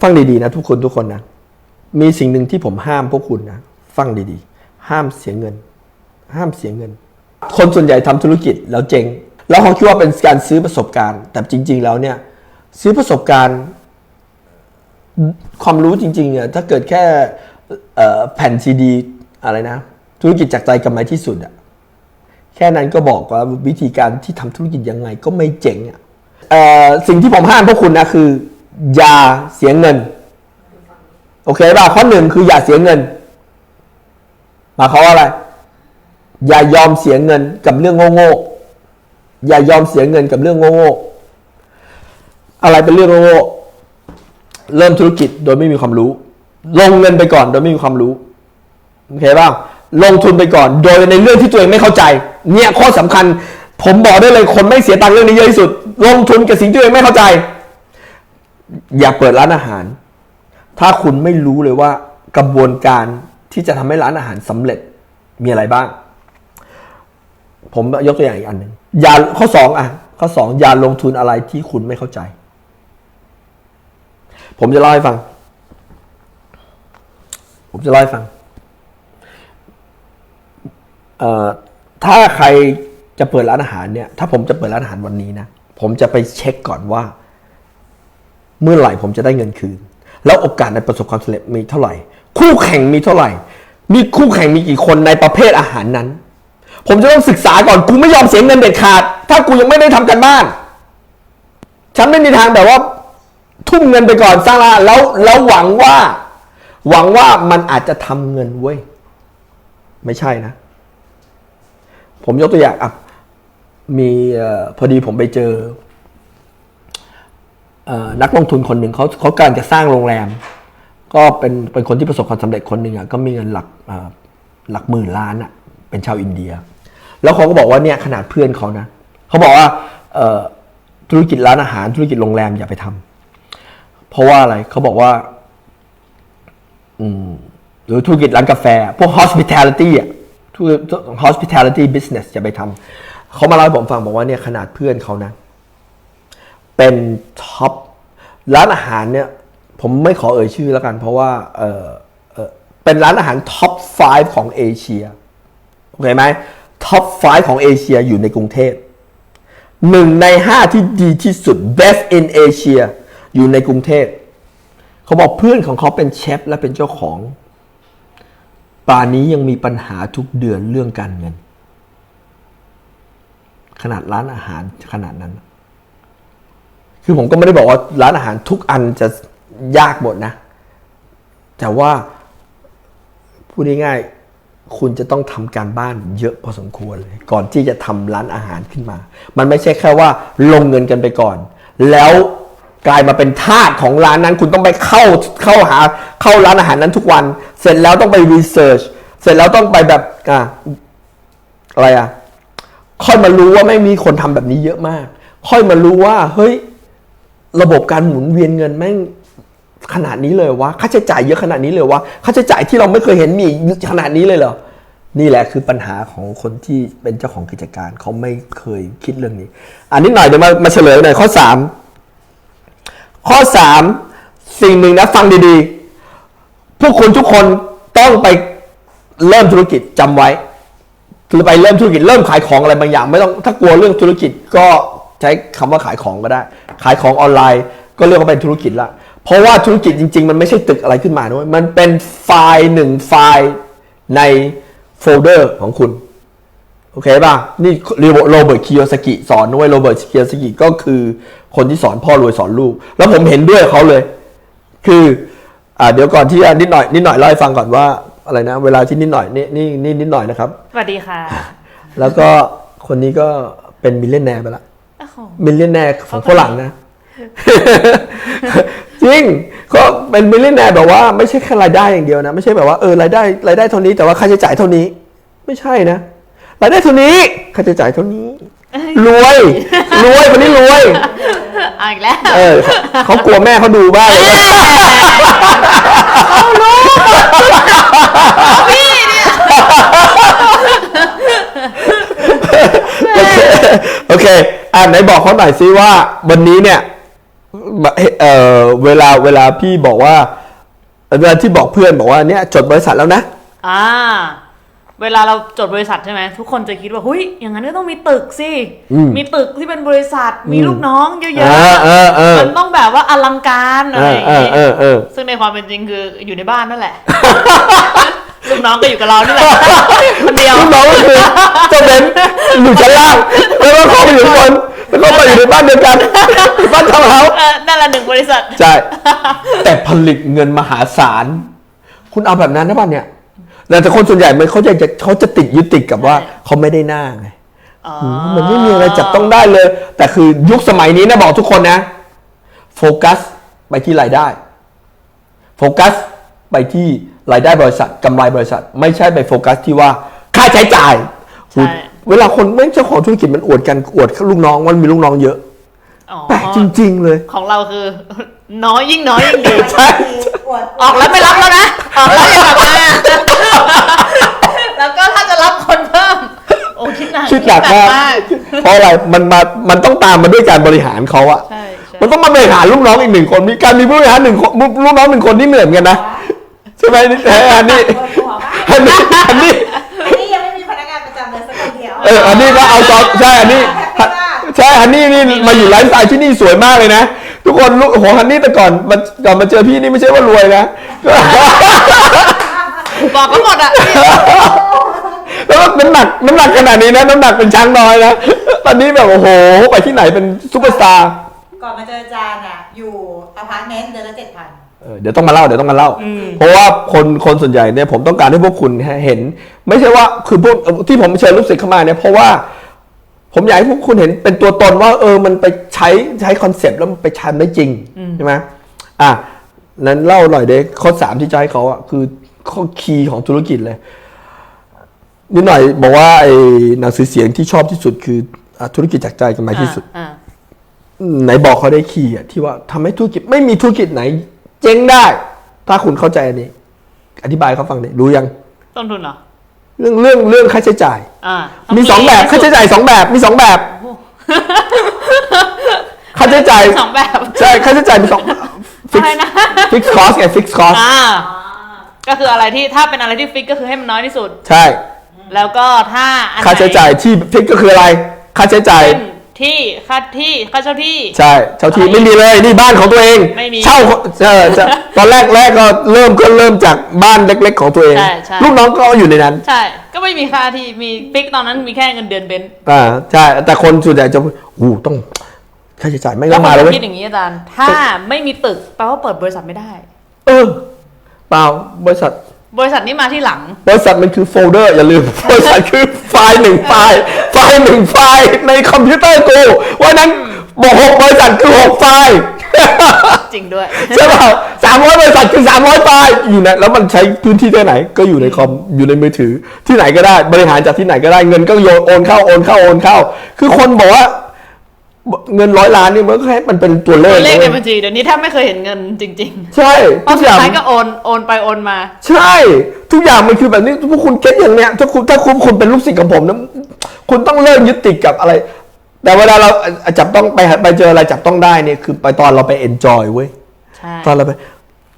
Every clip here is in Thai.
ฟังดีๆนะทุกคนทุกคนนะ มีสิ่งหนึ่งที่ผมห้ามพวกคุณนะ ฟังดีๆ ห้ามเสียเงิน ห้ามเสียเงิน คนส่วนใหญ่ทำธุรกิจแล้วเจ๊งแล้วเขาคิดว่าเป็นการซื้อประสบการณ์ แต่จริง ๆ แล้วเนี่ย ซื้อประสบการณ์ ความรู้จริงๆเนี่ยถ้าเกิดแค่แผ่นซีดีอะไรนะ ธุรกิจจากใจกำไรที่สุดอะแค่นั้นก็บอกว่าวิธีการที่ทำธุรกิจยังไงก็ไม่เจ๋งอะอ่อสิ่งที่ผมห้ามพวกคุณนะคือ อย่าเสียเงิน โอเคป่ะข้อหนึ่งคืออย่าเสียเงินหมายความว่าอะไร อย่ายอมเสียเงินกับเรื่องโง่ๆอย่ายอมเสียเงินกับเรื่องโง่ๆอะไรเป็นเรื่องโง่ๆเริ่มธุรกิจโดยไม่มีความรู้ ลงเงินไปก่อนโดยไม่มีความรู้โอเคป่ะลงทุนไปก่อน โดยในเรื่องที่ตัวเองไม่เข้าใจ เนี่ยข้อสำคัญ ผมบอกได้เลยคนไม่เสียตังค์เรื่องนี้เยอะที่สุด ลงทุนกับสิ่งที่ตัวเองไม่เข้าใจ อย่าเปิดร้านอาหาร ถ้าคุณไม่รู้เลยว่ากระบวนการที่จะทำให้ร้านอาหารสำเร็จมีอะไรบ้าง ผมยกตัวอย่างอีกอันหนึ่งอย่าข้อสองอะข้อสองอย่าลงทุนอะไรที่คุณไม่เข้าใจ ผมจะเล่าให้ฟัง ผมจะเล่าให้ฟังถ้าใครจะเปิดร้านอาหารเนี่ย ถ้าผมจะเปิดร้านอาหารวันนี้นะ ผมจะไปเช็คก่อนว่า เมื่อไหร่ผมจะได้เงินคืน แล้วโอกาสในประสบความสำเร็จมีเท่าไหร่ คู่แข่งมีเท่าไหร่ มีคู่แข่งมีกี่คนในประเภทอาหารนั้น ผมจะต้องศึกษาก่อนกูไม่ยอมเสียเงินเด็ดขาด ถ้ากูยังไม่ได้ทำกันบ้าน ฉันไม่มีทางแบบว่า ทุ่มเงินไปก่อนสร้างร้านแล้วแล้วหวังว่า หวังว่ามันอาจจะทำเงินเว้ยไม่ใช่นะ ผมยกตัวอย่างอะมีอพอดีผมไปเจอ นักลงทุนคนหนึ่งเขาเขาการจะสร้างโรงแรม ก็เป็นเป็นคนที่ประสบความสำเร็จคนหนึ่งอะก็มีเงินหลักหลักหมื่นล้านอะเป็นชาวอินเดีย แล้วเขาก็บอกว่าเนี่ยขนาดเพื่อนเขานะเขาบอกว่าธุรกิจร้านอาหารธุรกิจโรงแรมอย่าไปทำเพราะว่าอะไรเขาบอกว่าหรือธุรกิจร้านกาแฟ พวก hospitality อะธุรกิจ hospitality business อย่าไปทำเขามาเล่าให้ผมฟังบอกว่าเนี่ยขนาดเพื่อนเขานะ เป็นท็อปร้านอาหารเนี่ยผมไม่ขอเอ่ยชื่อแล้วกัน เพราะว่าเออเออเป็นร้านอาหารท็อป 5 ของเอเชียโอเคไหมท็อป 5 ของเอเชียอยู่ในกรุงเทพหนึ่งในห้าที่ดีที่สุด best in Asia อยู่ในกรุงเทพเขาบอกเพื่อนของเขาเป็นเชฟและเป็นเจ้าของป่านนี้ยังมีปัญหาทุกเดือนเรื่องการเงิน ขนาดร้านอาหารขนาดนั้น คือผมก็ไม่ได้บอกว่าร้านอาหารทุกอันจะยากหมดนะ แต่ว่าพูดง่ายๆคุณจะต้องทำการบ้านเยอะพอสมควรเลยก่อนที่จะทำร้านอาหารขึ้นมา มันไม่ใช่แค่ว่าลงเงินกันไปก่อน แล้วกลายมาเป็นทาสของร้านนั้น คุณต้องไปเข้าเข้าหาเข้าร้านอาหารนั้นทุกวัน เสร็จแล้วต้องไปรีเสิร์ชเสร็จแล้วต้องไปแบบอะอะไรอะค่อยมารู้ว่าไม่มีคนทำแบบนี้เยอะมาก ค่อยมารู้ว่าเฮ้ย ระบบการหมุนเวียนเงินแม่งขนาดนี้เลยวะค่าใช้จ่ายเยอะขนาดนี้เลยวะค่าใช้จ่ายที่เราไม่เคยเห็นมีขนาดนี้เลยเหรอนี่แหละคือปัญหาของคนที่เป็นเจ้าของกิจการเขาไม่เคยคิดเรื่องนี้ อันนี้หน่อยเดี๋ยวมามาเฉลยหน่อยข้อสามข้อสามสิ่งหนึ่งนะฟังดีๆ พวกคุณทุกคนต้องไปเริ่มธุรกิจจำไว้คือไปเริ่มธุรกิจเริ่มขายของอะไรบางอย่าง ไม่ต้องถ้ากลัวเรื่องธุรกิจก็ ใช้คำว่าขายของก็ได้ ขายของออนไลน์ก็เรียกว่าเป็นธุรกิจละเพราะว่าธุรกิจจริง ๆ มันไม่ใช่ตึกอะไรขึ้นมาด้วยมันเป็นไฟล์หนึ่งไฟล์ในโฟลเดอร์ของคุณโอเคป่ะ นี่โรเบิร์ตคิโยสกิสอนด้วยโรเบิร์ตคิโยสกิก็คือคนที่สอนพ่อรวยสอนลูก แล้วผมเห็นด้วยเขาเลย คืออ่าเดี๋ยวก่อนที่จะนิดหน่อยนิดหน่อยเล่าให้ฟังก่อนว่าอะไรนะ เวลาที่นิดหน่อยนี่นี่นี่นิดหน่อยนะครับสวัสดีค่ะ แล้วก็คนนี้ก็เป็นมิลเลนแนร์ไปละ โอ้โหมิลเลนแนร์ของฝรั่งนะ จริงก็เป็นมิลเลนแนร์แบบว่าไม่ใช่แค่รายได้อย่างเดียวนะ ไม่ใช่แบบว่าเออรายได้รายได้เท่านี้แต่ว่าค่าใช้จ่ายเท่านี้ ไม่ใช่นะรายได้เท่านี้ค่าใช้จ่ายเท่านี้รวยรวยคนนี้รวยเอาอีกแล้วเออเขากลัวแม่เขาดูบ้างเลยนะโอเคโอเคอ่า ไหนบอกเขาหน่อยซิว่าวันนี้เนี่ยเออเวลาเวลาพี่บอกว่าเวลาที่บอกเพื่อนบอกว่าเนี่ยจดบริษัทแล้วนะอ่า เวลาเราจดบริษัทใช่ไหมทุกคนจะคิดว่าหุยอย่างนั้นก็ต้องมีตึกสิอืมมีตึกที่เป็นบริษัทมีอืมลูกน้องเยอะเออเออเออมันต้องแบบว่าอลังการอะไรอย่างเอองี้เออเออซึ่งในความเป็นจริงคืออยู่ในบ้านนั่นแหละลูกน้องก็อยู่กับเรานี่แหละคนเดียวลูกน้องก็คือ บ้านเดียวกันบ้านทาวน์เฮาส์เออนั่นแหละหนึ่งบริษัท ใช่ แต่ผลิตเงินมหาศาล คุณเอาแบบนั้นนะป่ะเนี่ยแต่คนส่วนใหญ่มันเขาจะเขาจะติดยึดติดกับว่าใช่เขาไม่ได้หน้าไงอ๋อมันไม่มีอะไรจับต้องได้เลย แต่คือยุคสมัยนี้นะบอกทุกคนนะ โฟกัสไปที่รายได้ โฟกัสไปที่รายได้บริษัทกำไรบริษัท ไม่ใช่ไปโฟกัสที่ว่าค่าใช้จ่ายใช่ เวลาคนไม่เจ้าของธุรกิจมันอวดกันอวดลูกน้องว่ามีลูกน้องเยอะอ๋อแปลกจริง ๆ เลย ของเราคือ น้อยยิ่งน้อยยิ่งดี ใช่อวดออกแล้วไม่รับแล้วนะ ออกแล้วอย่ากลับมาแล้วก็ถ้าจะรับคนเพิ่ม โอ้คิดหนักคิดหนักมากมากเพราะอะไรมันมามันต้องตามมาด้วยการบริหารเขาอะใช่ใช่มันต้องมาบริหารลูกน้องอีกหนึ่งคนมีการมีผู้บริหารหนึ่งคนลูกน้องหนึ่งคนที่เหนื่อยเหมือนกันนะใช่ไหมนี่อันนี้เปิดหัวบ้างอันนี้อันนี้ อออันนี้ก็เอาจอใช่อันนี้ใช่อันนี้นี่มาอยู่ไลฟ์สไตล์ที่นี่สวยมากเลยนะ ทุกคนลูกโหอันนี้แต่ก่อนมันก่อนมาเจอพี่นี่ไม่ใช่ว่ารวยนะก็บอกก็หมดอะแล้วก็น้ำหนักน้ำหนักขนาดนี้นะน้ำหนักเป็นช้างน้อยนะตอนนี้แบบโอ้โห ไปที่ไหนเป็นซุปเปอร์สตาร์ก่อนมาเจออาจารย์อะ อยู่อพาร์ตเมนต์เดือนละเจ็ดพัน เออเดี๋ยวต้องมาเล่าเดี๋ยวต้องมาเล่า เพราะว่าคนคนส่วนใหญ่เนี่ยผมต้องการให้พวกคุณเห็น ไม่ใช่ว่าคือพวกที่ผมเชิญลูกศิษย์เข้ามาเนี่ยเพราะว่าผมอยากให้พวกคุณเห็นเป็นตัวตนว่าเออมันไปใช้ใช้คอนเซปต์แล้วมันไปชันได้จริงใช่ไหมอะนั้นเล่าหน่อยเด็กข้อสามที่จะให้เขาอะคือข้อคีย์ของธุรกิจเลยนิดหน่อยบอกว่าไอ้หนังสือเสียงที่ชอบที่สุดคืออะธุรกิจจากใจกันมาที่สุดอ่าไหนบอกเขาได้คีย์อะที่ว่าทำให้ธุรกิจไม่มีธุรกิจไหน เจ๊งได้ ถ้าคุณเข้าใจอันนี้ อธิบายเขาฟังดิรู้ยัง ต้นทุนเหรอ เรื่องเรื่องเรื่องค่าใช้จ่าย อ่ามีมีสองแบบค่าใช้จ่ายสองแบบมีสองแบบค่าใช้จ่ายสองแบบใช่ค่าใช้จ่ายมีสองอะไรนะ ฟิกคอสไงฟิกคอสอ่า ก็คืออะไรที่ถ้าเป็นอะไรที่ฟิกก็คือให้มันน้อยที่สุด ใช่ แล้วก็ถ้าอันไหน ค่าใช้จ่ายที่ฟิกก็คืออะไร ค่าใช้จ่าย เช่น ที่ค่าที่ค่าเช่าที่ ใช่เช่าที่อะไรไม่มีเลยนี่บ้านของตัวเองไม่มีเช่าเออจะตอนแรกแรกก็เริ่มก็เริ่มจากบ้านเล็ก ๆ ของตัวเอง ใช่ใช่ ลูกน้องก็อยู่ในนั้น ใช่ ก็ไม่มีค่าที่มีฟิกตอนนั้นมีแค่เงินเดือนเบนซ์อ่าใช่แต่คนส่วนใหญ่จะอู้ต้องค่าใช้จ่ายไม่แล้ต้วองคนมาเลยจะเว้ยคิดอย่างนี้อาจารย์ ถ้าไม่มีตึกแปลว่าเปิดบริษัทไม่ได้ เออเปล่าบริษัท บริษัทนี้มาที่หลัง บริษัทมันคือโฟลเดอร์อย่าลืม บริษัทคือไฟล์หนึ่งไฟล์ ไฟล์หนึ่งไฟล์ในคอมพิวเตอร์กูวันนั้นบอกหกบริษัทคือหกไฟล์จริงด้วย ใช่เปล่าสามร้อยบริษัทคือสามร้อยไฟล์อยู่นะแล้วมันใช้พื้นที่ที่ไหน ก็อยู่ในคอมอยู่ในมือถือที่ไหนก็ได้ บริหารจากที่ไหนก็ได้เงินก็โยนโอนเข้าโอนเข้าโอนเข้า คือคนบอกว่า เงินร้อยล้านนี่มันก็แค่มันเป็นตัวเลขตัวเลขในว้ยบัญชีเดี๋ยวนี้แทบไม่เคยเห็นเงินจริงใช่ๆเพทุราะกสุอดย่างท้ายก็โอนโอนไปโอนมา ใช่ ทุกอย่างมันคือแบบนี้พวกคุณเก็ตอย่างเนี้ยถ้าคุณถ้าคุณคุณเป็นลูกศิษย์ของผมนะคุณต้องเลิกยึดติดกับอะไร แต่เวลาเราจับต้องไปไปเจออะไรจับต้องได้เนี่ยคือไปตอนเราไปเอนจอยเว้ยใช่ตอนเราไป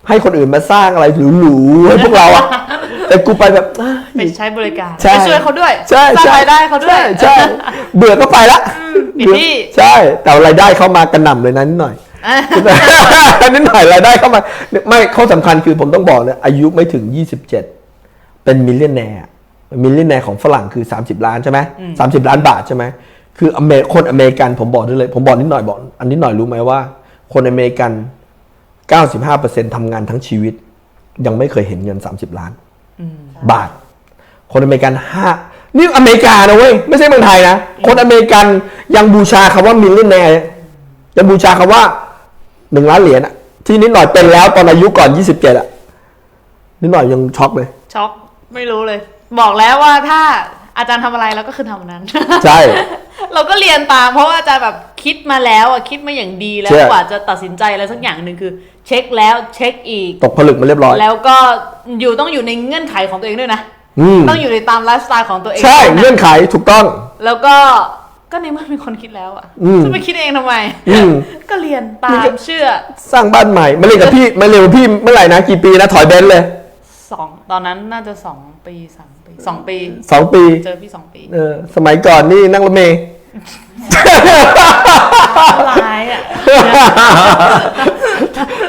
ให้คนอื่นมาสร้างอะไรหรูๆให้พวกเราอะ แต่กูไปแบบอ้าว ไปใช้บริการใช่ ไปช่วยเขาด้วยใช่สร้างใช่รายได้เขาด้วย ใช่ใช่เบื่อก็ไปละปิดที่ ใช่ แต่รายได้เข้ามากระหน่ำเลยนะนิดหน่อย อะ นิดหน่อยรายได้เข้ามา ไม่ข้อสำคัญคือผมต้องบอกเลยอายุไม่ถึง 27 เป็นมิลเลนแนร์มิลเลนแนร์ของฝรั่งคือ 30 ล้านใช่ไหมสามสิบล้านบาทใช่ไหมคืออเมคนอเมริกันผมบอกได้เลย ผมบอกนิดหน่อยบอก อันนิดหน่อยรู้ไหมว่า คนอเมริกัน 95%ทำงานทั้งชีวิต ยังไม่เคยเห็นเงิน 30 ล้าน บาท คนอเมริกันห้านี่อเมริกานะเว้ยไม่ใช่เมืองไทยนะคนอเมริกันยังบูชาคำว่ามิลเลนแนร์ยังบูชาคำว่าหนึ่งล้านเหรียญอะที่นิดหน่อยเป็นแล้วตอนอายุก่อน27อะนิดหน่อยยังช็อกเลย ช็อกไม่รู้เลย บอกแล้วว่าถ้าอาจารย์ทำอะไรเราก็คือทำอันนั้น ใช่ เราก็เรียนตาม เพราะว่าอาจารย์แบบคิดมาแล้วอะคิดมาอย่างดีแล้วใช่กว่าจะตัดสินใจอะไรสักอย่างหนึ่งคือ เช็คแล้วเช็คอีก ตกผลึกมาเรียบร้อย แล้วก็ อยู่ต้องอยู่ในเงื่อนไขของตัวเองด้วยนะ อืมต้องอยู่ในตามไลฟ์สไตล์ของตัวเองใช่ด้วยนะเงื่อนไขถูกต้อง แล้วก็ก็ในเมื่อมีคนคิดแล้วอะอืมจะไปคิดเองทำไม อืม ก็เรียนตานี่ก็มเชื่อสร้างบ้านใหม่มาเรียนกับพี่มาเรียนกับพี่เมื่อไหร่นะกี่ปีนะถอยเบนซ์เลยสองตอนนั้นน่าจะสองปีสามปีสองปี สองปี เจอพี่สองปีเออสมัยก่อนนี่นั่งรถเมย์ร้ายอะ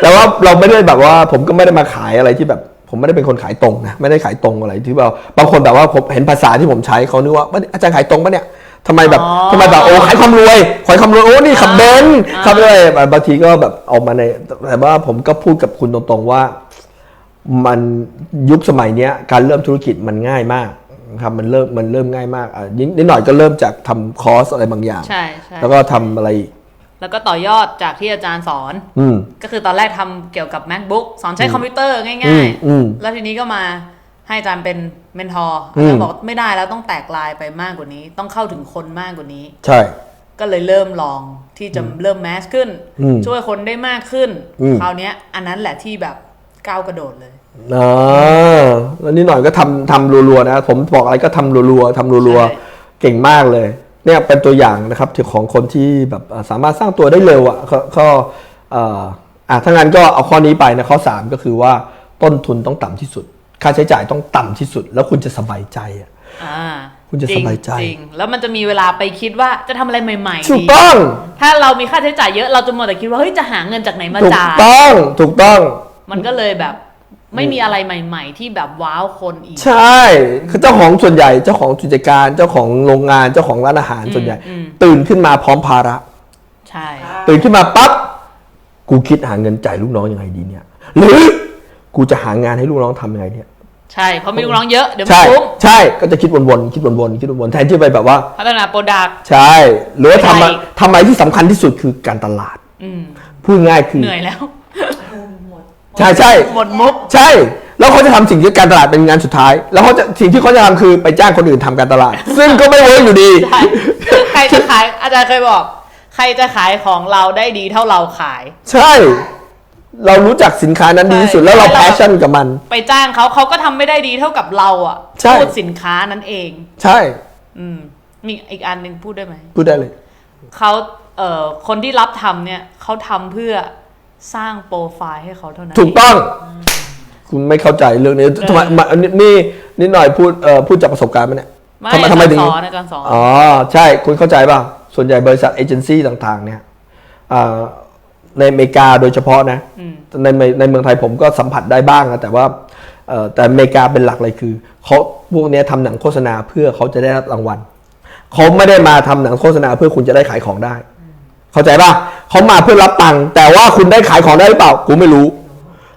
แต่ว่าเราไม่ได้แบบว่า ผมก็ไม่ได้มาขายอะไรที่แบบ ผมไม่ได้เป็นคนขายตรงนะไม่ได้ขายตรงอะไรที่แบบบางคนแบบว่าผมเห็นภาษาที่ผมใช้เขานึกว่าอาจารย์ขายตรงปะเนี่ยทำไมแบบอ๋อทำไมแบบโอ้ขายความรวยขายความรวยโอ้นี่ขับเบนซ์อ่าขับอะไรแบบบางทีก็แบบออกมาในแต่ว่าผมก็พูดกับคุณตรงๆว่า มันยุคสมัยเนี้ยการเริ่มธุรกิจมันง่ายมากนะครับมันเริ่มมันเริ่มง่ายมากอะยิ่งนิดหน่อยก็เริ่มจากทำคอร์สอะไรบางอย่างใช่ใช่แล้วก็ทำอะไรอีก แล้วก็ต่อยอดจากที่อาจารย์สอน อืม ก็คือตอนแรกทำเกี่ยวกับ macbook สอนใช้คอมพิวเตอร์อืง่ายมอืมๆ แล้วทีนี้ก็มาให้อาจารย์เป็นเมนทอร์อือามจารย์บอกไม่ได้แล้วต้องแตกลายไปมากกว่านี้ ต้องเข้าถึงคนมากกว่านี้ ใช่ ก็เลยเริ่มลองที่จะเริ่มแมสขึ้น อืมช่วยคนได้มากขึ้น อืม คราวเนี้ยอันนั้นแหละที่แบบก้าวกระโดดเลย อ่าแล้วนี่หน่อยก็ทำทำรัวๆนะ ผมบอกอะไรก็ทำรัวๆทำรัวใช่ ๆเก่งมากเลย เนี่ยเป็นตัวอย่างนะครับที่ของคนที่แบบเอ่อสามารถสร้างตัวได้เร็วอะก็ก็เอ่ออะถ้างั้นก็เอาข้อนี้ไปนะข้อ 3 ก็คือว่าต้นทุนต้องต่ำที่สุด ค่าใช้จ่ายต้องต่ำที่สุด แล้วคุณจะสบายใจอะอ่าคุณจะริงสบายใจจริงแล้วมันจะมีเวลาไปคิดว่าจะทำอะไรใหม่ๆถูกดีต้อง ถ้าเรามีค่าใช้จ่ายเยอะเราจะมัวแต่คิดว่าเฮ้ยจะหาเงินจากไหนมาถูกจ่ายต้องถูกต้อง มันก็เลยแบบ ไม่มีอะไรใหม่ ๆ ที่แบบว้าวคนอีก ใช่ คือเจ้าของส่วนใหญ่เจ้าของกิจการเจ้าของโรงงานเจ้าของร้านอาหารส่วนใหญ่อืม ตื่นขึ้นมาพร้อมภาระ ใช่ ตื่นขึ้นมาปั๊บกูคิดหาเงินจ่ายลูกน้องยังไงดีเนี่ย หรือกูจะหางานให้ลูกน้องทำยังไงเนี่ย ใช่เพราะมีลูกน้องเยอะเดี๋ยวไม่ใช่คุ้มใช่ก็จะคิดวนๆคิดวนๆคิดวนๆแทนที่ไปแบบว่า พัฒนาโปรดักต์ใช่ หรือว่าทำไม่อะได้ ทำอะไรที่สำคัญที่สุดคือการตลาดพูดง่ายคือ เหนื่อยแล้ว ใช่ใช่หมดมุก ใช่ แล้วเขาจะทำสิ่งที่การตลาดเป็นงานสุดท้าย แล้วเขาจะสิ่งที่เขาจะทำคือไปจ้างคนอื่นทำการตลาด ซึ่งก็ไม่เวิร์กอยู่ดี ใช่ใครจะขายอาจารย์เคยบอก ใครจะขายของเราได้ดีเท่าเราขาย ใช่ เรารู้จักสินค้านั้นดีที่สุดแล้วเราใช่ แพชชั่นกับมัน ไปจ้างเขาเขาก็ทำไม่ได้ดีเท่ากับเราอะใช่ พูดสินค้านั้นเอง ใช่ อืม มีอีกอันหนึ่งพูดได้ไหม พูดได้เลย เขาเอ่อคนที่รับทำเนี่ยเขาทำเพื่อ สร้างโปรไฟล์ให้เขาเท่านั้นถูกต้อง คุณไม่เข้าใจเรื่องนี้ทำไมมานี่นี่นิดหน่อยพูดเอ่อพูดจากประสบการณ์ไหมเนี่ยไม่ทำไมทำไมถึงอาจารย์สอนอาจารย์สอนอ๋อใช่คุณเข้าใจป่ะ ส่วนใหญ่บริษัทเอเจนซี่ต่างๆ เนี่ยอ่าในอเมริกาโดยเฉพาะนะในในในเมืองไทยผมก็สัมผัสได้บ้างนะแต่ว่าเอ่อแต่อเมริกาเป็นหลักเลยคือเขาพวกเนี้ยทำหนังโฆษณาเพื่อเขาจะได้รับรางวัลเขาไม่ได้มาทำหนังโฆษณาเพื่อคุณจะได้ขายของได้ เข้าใจป่ะเขามาเพื่อรับตังค์แต่ว่าคุณได้ขายของได้หรือเปล่ากูไม่รู้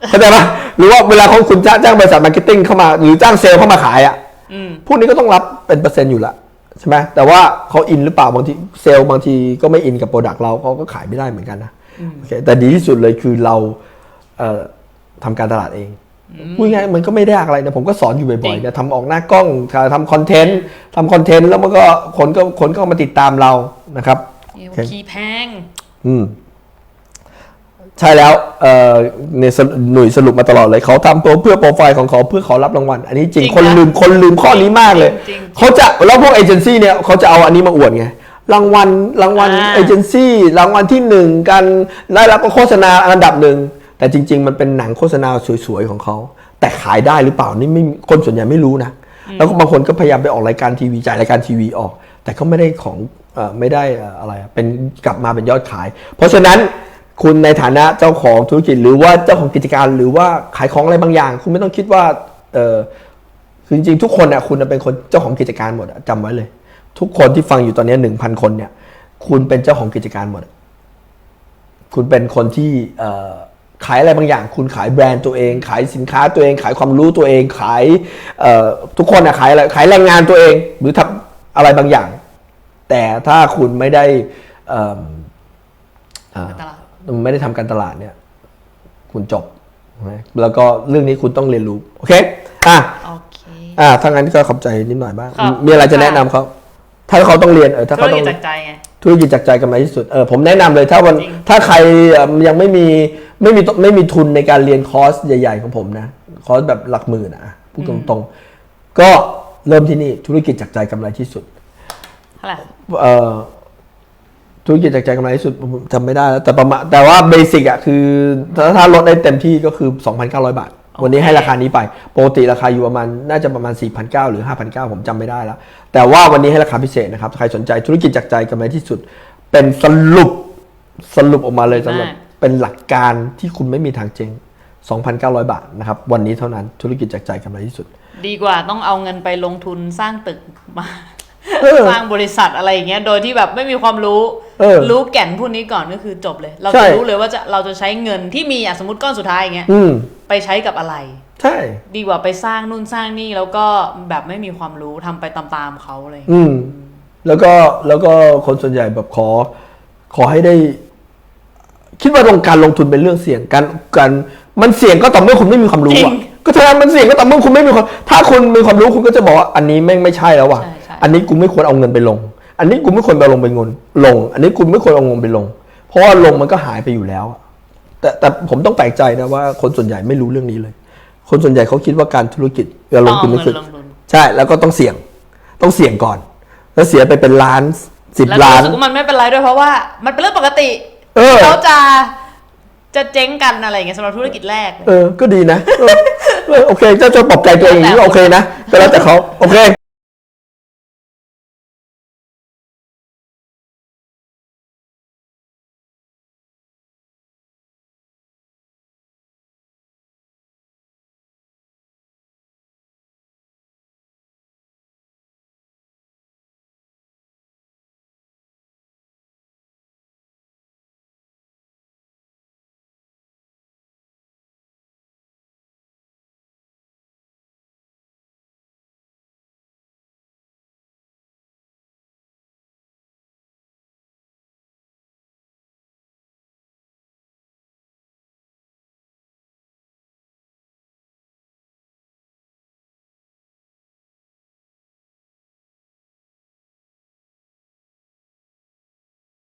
เข้าใจป่ะหรือว่าเวลาเขาคุณจ้างจ้างบริษัทมาร์เก็ตติ้งเข้ามาหรือจ้างเซลล์เข้ามาขายอะอืมพวกนี้ก็ต้องรับเป็นเปอร์เซ็นต์อยู่ละใช่ไหมแต่ว่าเขาอินหรือเปล่าบางทีเซลล์บางทีก็ไม่อินกับโปรดักต์เราเขาก็ขายไม่ได้เหมือนกันนะโอเคแต่ดีที่สุดเลยคือเราเอ่อทำการตลาดเองพูดง่ายๆมันก็ไม่ได้ยากอะไรนะผมก็สอนอยู่บ่อยจริๆงนะทำออกหน้ากล้องทำคอนเทนต์ทำคอนเทนต์แล้วมันก็คนก็คนก็มาติดตามเรานะครับนี่โอเคคีย์แพง อืม ใช่แล้วเอ่อเนี่ยสรุหน่วยสรุปมาตลอดเลย เขาทำตัวเพื่อโปรไฟล์ของเขาเพื่อขอรับรางวัล อันนี้จริงจริงคนนะลืมคนลืมข้อนี้มากเลยจริงๆเขาจะแล้วพวกเอเจนซี่เนี่ยเขาจะเอาอันนี้มาอวดไงรางวัลรางวัลอ่าเอเจนซี่รางวัลที่หนึ่งกันได้รับโฆษณาอันดับหนึ่งแต่จริง ๆ มันเป็นหนังโฆษณาสวยๆของเขา แต่ขายได้หรือเปล่านี่ไม่คนส่วนใหญ่ไม่รู้นะแล้วก็บางคนก็พยายามไปออกรายการทีวีจ่ายรายการทีวีออก แต่ก็ไม่ได้ของอไม่ได้อะไรเป็นกลับมาเป็นยอดขาย เพราะฉะนั้นคุณในฐานะเจ้าของธุรกิจหรือว่าเจ้าของกิจการหรือว่าขายของอะไรบางอย่าง คุณไม่ต้องคิดว่าเออคือจริงๆทุกคนอะคุณเป็นคนเจ้าของกิจการหมดอะจำไว้เลย ทุกคนที่ฟังอยู่ตอนนี้หนึ่งพันคนเนี่ย คุณเป็นเจ้าของกิจการหมด คุณเป็นคนที่ขายอะไรบางอย่าง คุณขายแบรนด์ตัวเอง ขายสินค้าตัวเอง ขายความรู้ตัวเอง ขายทุกคนอะขายอะไรขายแรงงานตัวเอง หรือทำ อะไรบางอย่าง แต่ถ้าคุณไม่ได้เอิ่มเอ่อตลาด ไม่ได้ทำการตลาดเนี่ย คุณจบนะแล้วก็เรื่องนี้คุณต้องเรียนรู้ โอเค อะ โอเค อะถ้างั้นก็ขอบใจนิดหน่อยบ้าง ครับ มีอะไรจะแนะนำเขา ถ้าเขาต้องเรียนเออถ้าธุเขารต้อกิงจจากใจไง ธุรกิจจากใจกันมาที่สุด เออผมแนะนำเลยถ้าวันจริง ถ้าใครเอ่อยังไม่มีไม่มีไม่มีทุนในการเรียนคอร์สใหญ่ ๆ ของผมนะ คอร์สแบบหลักหมื่นนะพูดตรงๆ ก็ เริ่มที่นี่ธุรกิจจากใจกำไรที่สุดเท่าไหร่เออธุรกิจจากใจกำไรที่สุดผมจำไม่ได้แล้วแต่ประมาณแต่ว่าเบสิกอะคือถ้าถ้าลดได้เต็มที่ก็คือ 2,900 บาท วันนี้ให้ราคานี้ไปปกติราคาอยู่ประมาณน่าจะประมาณ 4,900 หรือ 5,900 ผมจำไม่ได้แล้ว แต่ว่าวันนี้ให้ราคาพิเศษนะครับ ใครสนใจธุรกิจจากใจกำไรที่สุด เป็นสรุปสรุปออกมาเลยสำหรับมากเป็นหลักการที่คุณไม่มีทางเจ๊ง2,900 บาทนะครับวันนี้เท่านั้นธุรกิจจากใจกำไรที่สุด ดีกว่าต้องเอาเงินไปลงทุนสร้างตึกมาเออสร้างบริษัทอะไรอย่างเงี้ย โดยที่แบบไม่มีความรู้เออรู้แก่นพวกนี้ก่อนก็คือจบเลย เราใช่จะรู้เลยว่าจะเราจะใช้เงินที่มีอะสมมติก้อนสุดท้ายอย่างเงี้ยอืมไปใช้กับอะไร ใช่ ดีกว่าไปสร้างนู่นสร้างนี่แล้วก็แบบไม่มีความรู้ทำไปตามๆเขาอะไรอย่างเลยอืมแล้วก็แล้วก็คนส่วนใหญ่แบบขอ ขอให้ได้ คิดว่าลงการลงทุนเป็นเรื่องเสี่ยงการการมันเสี่ยงก็ต่อเมื่อคุณไม่มีความรู้อะ ก็ฉะนั้นมันเสี่ยงก็ต่อเมื่อคุณไม่มีความถ้าคุณมีความรู้คุณก็จะบอกว่าอันนี้แม่งไม่ใช่แล้วว่ะ ใช่ใช่ อันนี้กูไม่ควรเอาเงินไปลง อันนี้กูไม่ควรไปลงไปเงินลง อันนี้กูไม่ควรเอาเงินไปลง เพราะว่าลงมันก็หายไปอยู่แล้วอะแต่แต่ผมต้องแปลกใจนะว่าคนส่วนใหญ่ไม่รู้เรื่องนี้เลย คนส่วนใหญ่เขาคิดว่าการธุรกิจการลงทุนต้นี่องคือเอาเงินลงทุน ใช่แล้วก็ต้องเสี่ยง ต้องเสี่ยงก่อน แล้วเสียไปเป็นล้านสิบแล้วล้าน รู้สึกว่ามันไม่เป็นไรด้วยเพราะว่ามันเป็นเรื่องปกติเออเขาจะจะเจ๊งกันอะไรอย่างเงี้ยสำหรับธุรกิจแรกเลยเออ ก็ดีนะเออเออ โอเคเจ้าจะปลอบใจตัวเองอย่างนี้โอเคนะก็แล้วแต่เขาโอเค